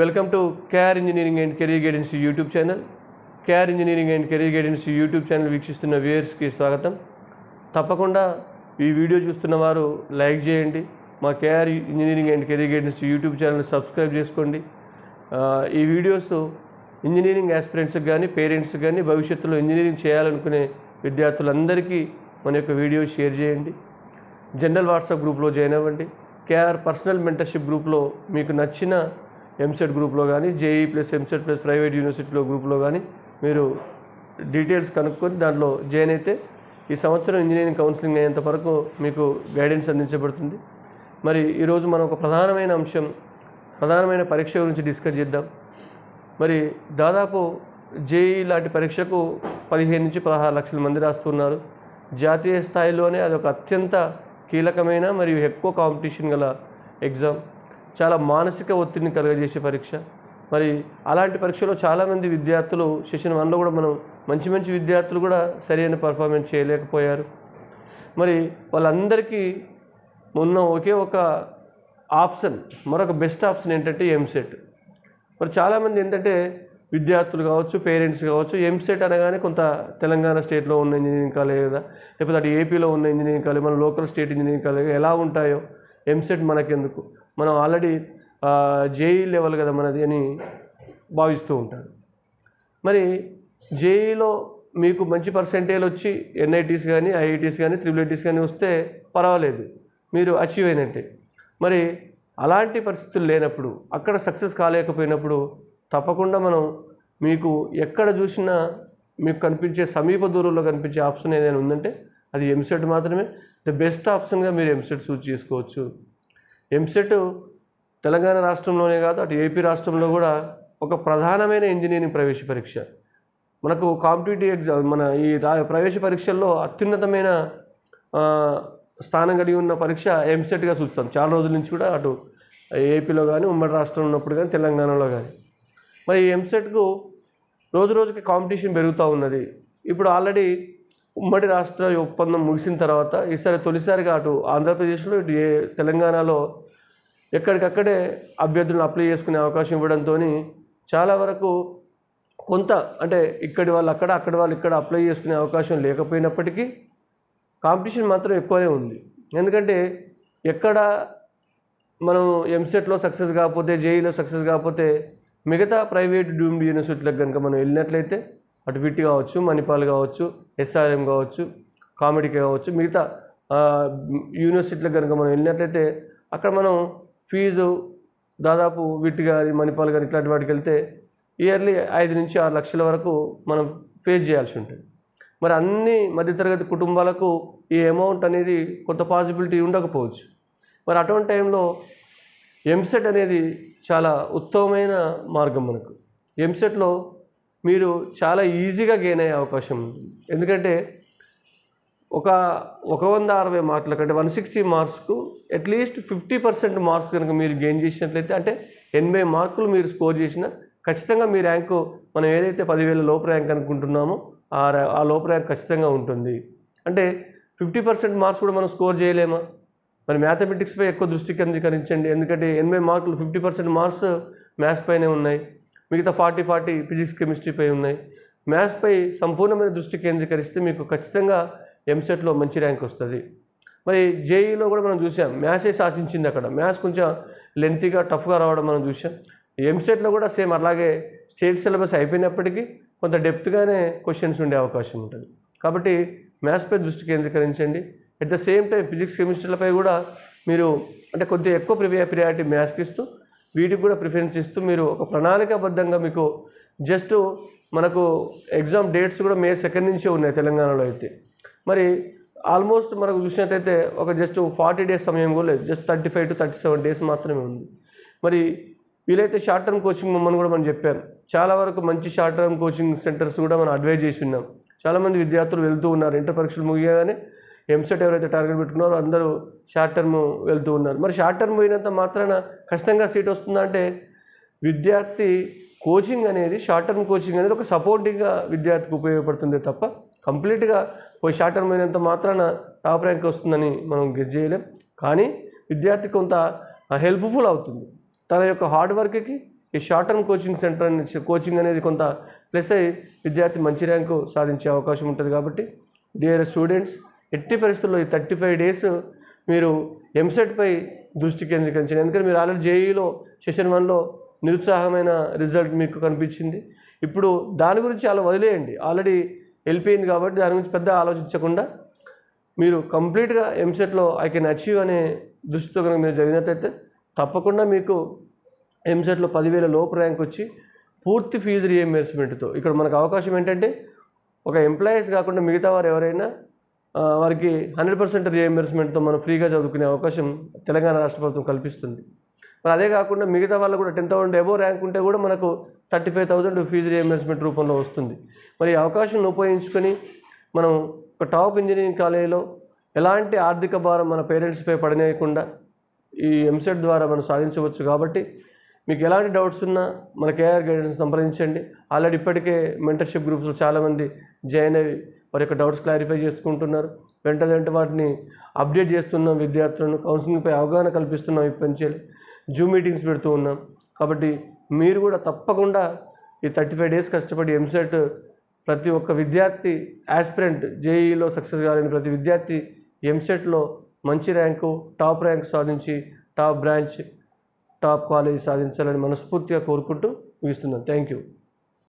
Welcome to KR engineering and career guidance YouTube channel. KR engineering and career guidance YouTube channel వీక్షిస్తున్న వ్యూయర్స్కి స్వాగతం. తప్పకుండా ఈ video చూస్తున్న వారు లైక్ చేయండి. మా KR engineering and career guidance YouTube channel subscribe చేసుకోండి. ఈ వీడియోస్ ఇంజనీరింగ్ ఆస్పిరెంట్స్కి కానీ పేరెంట్స్కి కానీ భవిష్యత్తులో ఇంజనీరింగ్ చేయాలనుకునే విద్యార్థులందరికీ మన యొక్క వీడియో షేర్ చేయండి. జనరల్ వాట్సాప్ గ్రూప్లో జాయిన్ అవ్వండి. కేఆర్ పర్సనల్ మెంటర్షిప్ గ్రూప్లో మీకు నచ్చిన ఎంసెట్ గ్రూప్లో కానీ JEE plus EAMCET plus private యూనివర్సిటీలో గ్రూప్లో కానీ మీరు డీటెయిల్స్ కనుక్కొని దాంట్లో జాయిన్ అయితే ఈ సంవత్సరం ఇంజనీరింగ్ కౌన్సిలింగ్ అయ్యేంత వరకు మీకు గైడెన్స్ అందించబడుతుంది. మరి ఈరోజు మనం ఒక ప్రధానమైన అంశం ప్రధానమైన పరీక్ష గురించి డిస్కస్ చేద్దాం. మరి దాదాపు జేఈ లాంటి పరీక్షకు పదిహేను నుంచి పదహారు లక్షల మంది రాస్తున్నారు. జాతీయ స్థాయిలోనే అది ఒక అత్యంత కీలకమైన మరియు ఎక్కువ కాంపిటీషన్ గల ఎగ్జామ్ చాలా మానసిక ఒత్తిడిని కలుగజేసే పరీక్ష. మరి అలాంటి పరీక్షలో చాలామంది విద్యార్థులు సెషన్ వన్లో కూడా మనం మంచి మంచి విద్యార్థులు కూడా సరైన పర్ఫార్మెన్స్ చేయలేకపోయారు. మరి వాళ్ళందరికీ ఉన్న ఒకే ఒక ఆప్షన్ మరొక బెస్ట్ ఆప్షన్ ఏంటంటే ఎంసెట్. మరి చాలామంది ఏంటంటే విద్యార్థులు కావచ్చు పేరెంట్స్ కావచ్చు ఎంసెట్ అనగానే కొంత తెలంగాణ స్టేట్లో ఉన్న ఇంజనీరింగ్ కాలేజ్ కదా లేకపోతే అటు ఏపీలో ఉన్న ఇంజనీరింగ్ కాలేజ్ మన లోకల్ స్టేట్ ఇంజనీరింగ్ కాలేజ్ ఎలా ఉంటాయో ఎంసెట్ మనకెందుకు? మనం ఆల్రెడీ జేఈ లెవెల్ కదా మనది అని భావిస్తూ ఉంటారు. మరి జేఈలో మీకు మంచి పర్సెంటేజ్ వచ్చి ఎన్ఐటీస్ కానీ ఐఐటీస్ కానీ త్రిబుల్ ఐటీస్ కానీ వస్తే పర్వాలేదు. మీరు అచీవ్ అయినట్టే. మరి అలాంటి పరిస్థితులు లేనప్పుడు అక్కడ సక్సెస్ కాలేకపోయినప్పుడు తప్పకుండా మనం మీకు ఎక్కడ చూసినా మీకు కనిపించే సమీప దూరంలో కనిపించే ఆప్షన్ ఏదైనా ఉందంటే అది ఎంసెట్ మాత్రమే. ద బెస్ట్ ఆప్షన్గా మీరు ఎంసెట్ చూస్ చేసుకోవచ్చు. ఎంసెట్ తెలంగాణ రాష్ట్రంలోనే కాదు అటు ఏపీ రాష్ట్రంలో కూడా ఒక ప్రధానమైన ఇంజనీరింగ్ ప్రవేశ పరీక్ష. మనకు కాంపిటేటివ్ ఎగ్జామ్ మన ఈ రా ప్రవేశ పరీక్షల్లో అత్యున్నతమైన స్థానం కలిగి ఉన్న పరీక్ష ఎంసెట్గా చూస్తాం. చాలా రోజుల నుంచి కూడా అటు ఏపీలో కానీ ఉమ్మడి రాష్ట్రంలో ఉన్నప్పుడు కానీ తెలంగాణలో కానీ మరి ఈ ఎంసెట్కు రోజు రోజుకి కాంపిటీషన్ పెరుగుతూ ఉన్నది. ఇప్పుడు ఆల్రెడీ ఉమ్మడి రాష్ట్ర ఒప్పందం ముగిసిన తర్వాత ఈసారి తొలిసారిగా అటు ఆంధ్రప్రదేశ్లో ఇటు ఏ తెలంగాణలో ఎక్కడికక్కడే అభ్యర్థులను అప్లై చేసుకునే అవకాశం ఇవ్వడంతో చాలా వరకు కొంత అంటే ఇక్కడి వాళ్ళు అక్కడ అక్కడి వాళ్ళు ఇక్కడ అప్లై చేసుకునే అవకాశం లేకపోయినప్పటికీ కాంపిటీషన్ మాత్రం ఎక్కువనే ఉంది. ఎందుకంటే ఎక్కడ మనం ఎంసెట్లో సక్సెస్ కాకపోతే జేఈలో సక్సెస్ కాకపోతే మిగతా ప్రైవేట్ డూమ్డ్ యూనివర్సిటీలకు కనుక మనం వెళ్ళినట్లయితే అటు విట్ కావచ్చు మణిపాల్ కావచ్చు ఎస్ఆర్ఎం కావచ్చు కామెడీకి కావచ్చు మిగతా యూనివర్సిటీలకు కనుక మనం వెళ్ళినట్లయితే అక్కడ మనం ఫీజు దాదాపు విట్ కానీ మణిపాల్ కానీ ఇట్లాంటి వాటికి వెళ్తే ఇయర్లీ ఐదు నుంచి ఆరు లక్షల వరకు మనం ఫేస్ చేయాల్సి ఉంటుంది. మరి అన్ని మధ్యతరగతి కుటుంబాలకు ఈ అమౌంట్ అనేది కొంత పాసిబిలిటీ ఉండకపోవచ్చు. మరి అటువంటి టైంలో ఎంసెట్ అనేది చాలా ఉత్తమమైన మార్గం మనకు. ఎంసెట్లో మీరు చాలా ఈజీగా గెయిన్ అయ్యే అవకాశం ఉంది. ఎందుకంటే ఒక ఒక వంద అరవై మార్కుల కంటే one sixty మార్క్స్కు at least fifty percent marks కనుక మీరు గెయిన్ చేసినట్లయితే అంటే ఎనభై మార్కులు మీరు స్కోర్ చేసిన ఖచ్చితంగా మీ ర్యాంకు మనం ఏదైతే పదివేల లోపు ర్యాంక్ అనుకుంటున్నామో ఆ ఆ లోపు ర్యాంక్ ఖచ్చితంగా ఉంటుంది. అంటే ఫిఫ్టీ పర్సెంట్ మార్క్స్ కూడా మనం స్కోర్ చేయలేమా? మరి మ్యాథమెటిక్స్పై ఎక్కువ దృష్టి కేంద్రీకరించండి. ఎందుకంటే ఎనభై మార్కులు ఫిఫ్టీ పర్సెంట్ మార్క్స్ మ్యాథ్స్ పైనే ఉన్నాయి. మిగతా ఫార్టీ ఫార్టీ ఫిజిక్స్ కెమిస్ట్రీపై ఉన్నాయి. మ్యాథ్స్పై సంపూర్ణమైన దృష్టి కేంద్రీకరిస్తే మీకు ఖచ్చితంగా ఎంసెట్లో మంచి ర్యాంక్ వస్తుంది. మరి జేఈలో కూడా మనం చూసాం మ్యాథ్సే శాసించింది అక్కడ. మ్యాథ్స్ కొంచెం లెంతీగా టఫ్గా రావడం మనం చూసాం. ఎంసెట్లో కూడా సేమ్ అలాగే స్టేట్ సిలబస్ అయిపోయినప్పటికీ కొంత డెప్త్గానే క్వశ్చన్స్ ఉండే అవకాశం ఉంటుంది. కాబట్టి మ్యాథ్స్పై దృష్టి కేంద్రీకరించండి. At the same time physics కెమిస్ట్రీలపై కూడా మీరు అంటే కొద్దిగా ఎక్కువ ప్రియ ప్రియారిటీ మ్యాథ్స్కి ఇస్తూ వీటికి కూడా ప్రిఫరెన్స్ ఇస్తూ మీరు ఒక ప్రణాళికాబద్ధంగా మీకు జస్ట్ మనకు ఎగ్జామ్ డేట్స్ కూడా మే సెకండ్ నుంచే ఉన్నాయి తెలంగాణలో అయితే. మరి ఆల్మోస్ట్ మనకు చూసినట్టయితే ఒక జస్ట్ ఫార్టీ డేస్ సమయం కూడా లేదు. Just thirty five to thirty seven days మాత్రమే ఉంది. మరి వీలైతే షార్ట్ టర్మ్ కోచింగ్ మమ్మల్ని కూడా మనం చెప్పాం చాలా వరకు మంచి షార్ట్ టర్మ్ కోచింగ్ సెంటర్స్ కూడా మనం అడ్వైజ్ చేసి ఉన్నాం. చాలామంది విద్యార్థులు వెళ్తూ ఉన్నారు. ఇంటర్ పరీక్షలు ముగియగానే ఎంసెట్ ఎవరైతే టార్గెట్ పెట్టుకున్నారో అందరూ షార్ట్ టర్మ్ వెళ్తూ ఉన్నారు. మరి షార్ట్ టర్మ్ పోయినంత మాత్రాన ఖచ్చితంగా సీట్ వస్తుందా అంటే విద్యార్థి కోచింగ్ అనేది షార్ట్ టర్మ్ కోచింగ్ అనేది ఒక సపోర్టింగ్గా విద్యార్థికి ఉపయోగపడుతుంది తప్ప కంప్లీట్గా పోయి షార్ట్ టర్మ్ అయినంత మాత్రాన టాప్ ర్యాంక్ వస్తుందని మనం గెస్ చేయలేం. కానీ విద్యార్థి కొంత హెల్ప్ఫుల్ అవుతుంది. తన యొక్క హార్డ్ వర్క్కి ఈ షార్ట్ టర్మ్ కోచింగ్ సెంటర్ నుంచి కోచింగ్ అనేది కొంత ప్లస్ అయ్యి విద్యార్థి మంచి ర్యాంకు సాధించే అవకాశం ఉంటుంది కాబట్టి డియర్ స్టూడెంట్స్ ఎట్టి పరిస్థితుల్లో ఈ థర్టీ ఫైవ్ డేస్ మీరు ఎంసెట్పై దృష్టి కేంద్రీకరించండి. ఎందుకంటే మీరు ఆల్రెడీ జేఈలో సెషన్ వన్లో నిరుత్సాహమైన రిజల్ట్ మీకు కనిపించింది. ఇప్పుడు దాని గురించి అలా వదిలేయండి. ఆల్రెడీ వెళ్ళిపోయింది కాబట్టి దాని గురించి పెద్ద ఆలోచించకుండా మీరు కంప్లీట్గా ఎంసెట్లో ఐ కెన్ అచీవ్ అనే దృష్టితో కనుక మీరు జరిగినట్టయితే తప్పకుండా మీకు ఎంసెట్లో పదివేల లోపు ర్యాంక్ వచ్చి పూర్తి ఫీజు రియంబర్స్మెంట్తో ఇక్కడ మనకు అవకాశం ఏంటంటే ఒక ఎంప్లాయీస్ కాకుండా మిగతా వారు ఎవరైనా వారికి హండ్రెడ్ పర్సెంట్ రియంబర్స్మెంట్తో మనం ఫ్రీగా చదువుకునే అవకాశం తెలంగాణ రాష్ట్ర ప్రభుత్వం కల్పిస్తుంది. మరి అదే కాకుండా మిగతా వాళ్ళు కూడా టెన్ థౌసండ్ ఎబో ర్యాంక్ ఉంటే కూడా మనకు thirty five thousand fees reimbursement రూపంలో వస్తుంది. మరి ఈ అవకాశం ఉపయోగించుకొని మనం ఒక టాప్ ఇంజనీరింగ్ కాలేజీలో ఎలాంటి ఆర్థిక భారం మన పేరెంట్స్పై పడనేయకుండా ఈ ఎంసెట్ ద్వారా మనం సాధించవచ్చు కాబట్టి మీకు ఎలాంటి డౌట్స్ ఉన్నా మన కేఆర్ గైడెన్స్ సంప్రదించండి. ఆల్రెడీ ఇప్పటికే మెంటర్షిప్ గ్రూప్స్లో చాలామంది జాయిన్ అయ్యి వారి యొక్క డౌట్స్ క్లారిఫై చేసుకుంటున్నారు. వెంట వెంట వాటిని అప్డేట్ చేస్తున్నాం విద్యార్థులను కౌన్సిలింగ్పై అవగాహన కల్పిస్తున్నాం ఇప్పటి నుంచి జూమ్ మీటింగ్స్ పెడుతూ ఉన్నాం. కాబట్టి మీరు కూడా తప్పకుండా ఈ థర్టీ ఫైవ్ డేస్ కష్టపడి ఎంసెట్ ప్రతి ఒక్క విద్యార్థి ఆస్పిరెంట్ జేఈలో సక్సెస్ కావాలని ప్రతి విద్యార్థి ఎంసెట్లో మంచి ర్యాంకు టాప్ ర్యాంక్ సాధించి టాప్ బ్రాంచ్ టాప్ కాలేజ్ సాధించాలని మనస్ఫూర్తిగా కోరుకుంటూ ముగిస్తున్నాను. Thank you